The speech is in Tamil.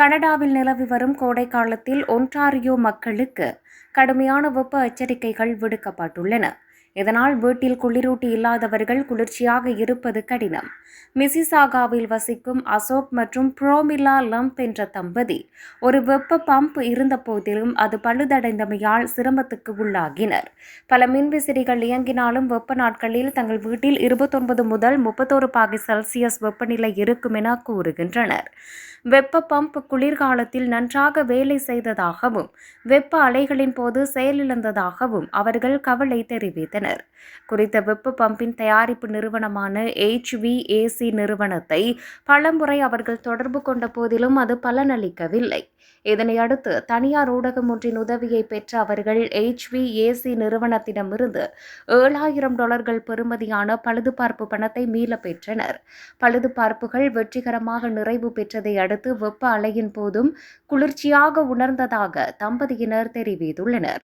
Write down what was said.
கனடாவில் நிலவி வரும் கோடை காலத்தில் ஒன்டாரியோ மக்களுக்கு கடுமையான வெப்ப எச்சரிக்கைகள் விடுக்கப்பட்டுள்ளன. இதனால் வீட்டில் குளிரூட்டி இல்லாதவர்கள் குளிர்ச்சியாக இருப்பது கடினம். மிசிசாகாவில் வசிக்கும் அசோக் மற்றும் புரோமிலா லம்ப் என்ற தம்பதி ஒரு வெப்ப பம்ப் இருந்த போதிலும் அது பழுதடைந்தமையால் சிரமத்துக்கு உள்ளாகினர். பல மின்விசிறிகள் இயங்கினாலும் வெப்ப நாட்களில் தங்கள் வீட்டில் இருபத்தொன்பது முதல் முப்பத்தோரு பாகை செல்சியஸ் வெப்பநிலை இருக்கும் என கூறுகின்றனர். வெப்ப பம்ப் குளிர்காலத்தில் நன்றாக வேலை செய்ததாகவும் வெப்ப அலைகளின் போது செயலிழந்ததாகவும் அவர்கள் கவலை தெரிவித்தனர். குறித்த வெப்ப பம்பின் தயாரிப்பு நிறுவனமான ஏசி நிறுவனத்தை பலமுறை அவர்கள் தொடர்பு கொண்ட போதிலும் அது பலனளிக்கவில்லை. இதனை அடுத்து தனியார் ஊடகம் ஒன்றின் உதவியை பெற்ற அவர்கள் HVAC நிறுவனத்திடமிருந்து ஏழாயிரம் டாலர்கள் பெறுமதியான பழுதுபார்ப்பு பணத்தை மீள பெற்றனர். பழுதுபார்ப்புகள் வெற்றிகரமாக நிறைவு பெற்றதை அடுத்து வெப்ப அலையின் போதும் குளிர்ச்சியாக உணர்ந்ததாக தம்பதியினர் தெரிவித்துள்ளனர்.